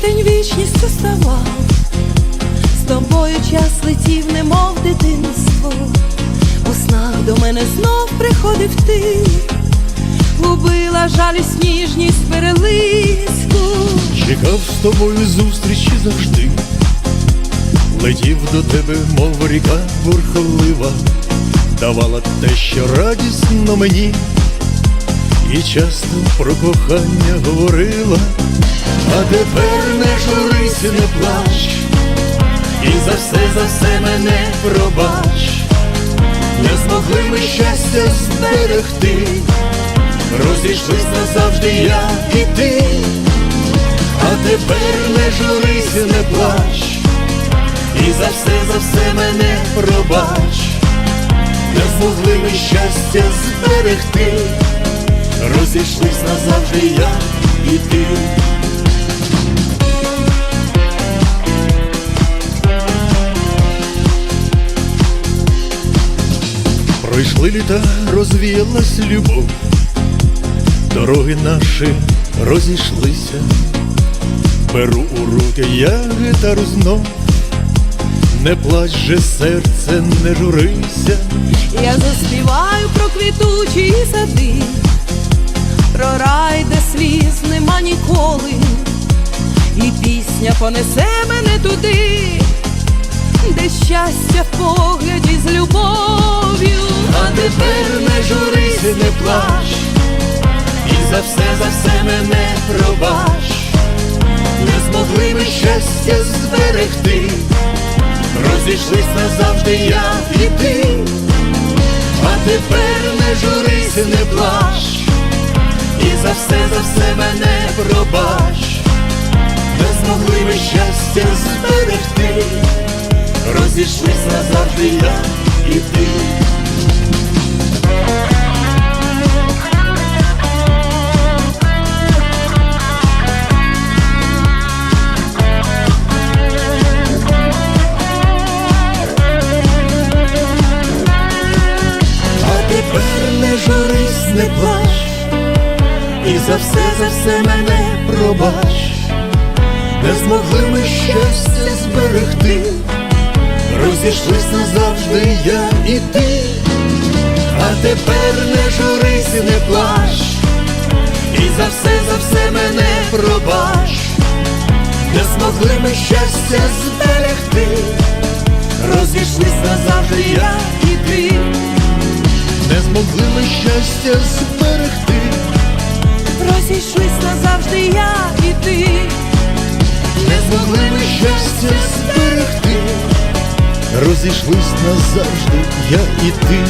Тиждень вічністю ставав, з тобою час летів, немов дитинство, у снах до мене знов приходив ти, губила жалість ніжність перелиску. Чекав з тобою зустрічі завжди, летів до тебе, мов ріка бурхлива, давала те, що радісно мені, і часто про кохання говорила, а тепер не журись, не плач, і за все, за все мене пробач, не змогли ми щастя зберегти, розійшлись назавжди я і ти. А тепер не журись, не плач, і за все, за все мене пробач, не змогли ми щастя зберегти, розійшлись назавжди я і ти. Пройшли літа, розвіялась любов, дороги наші розійшлися. Беру у руки я гітару знов, не плач же серце, не журися, Я заспіваю про квітучі сади, про рай, де сліз нема ніколи, і пісня понесе мене туди, де щастя в погляді з любов'ю. а тепер не журись, не плач, і за все, за все мене пробач, не змогли ми щастя зберегти, розійшлись назавжди я і ти, а тепер не журись, не плач, за все, мене пробач, не змогли ми щастя зберегти, розійшлись назавжди я і ти. Не і за все, за все мене пробач, не змогли ми щастя зберегти, розійшлись назавжди я і ти, а тепер не журись, не плач, і за все, за все мене пробач, не змогли ми щастя зберегти, розійшлись назавжди я і ти. Не змогли ми щастя зберегти, розійшлись назавжди я і ти.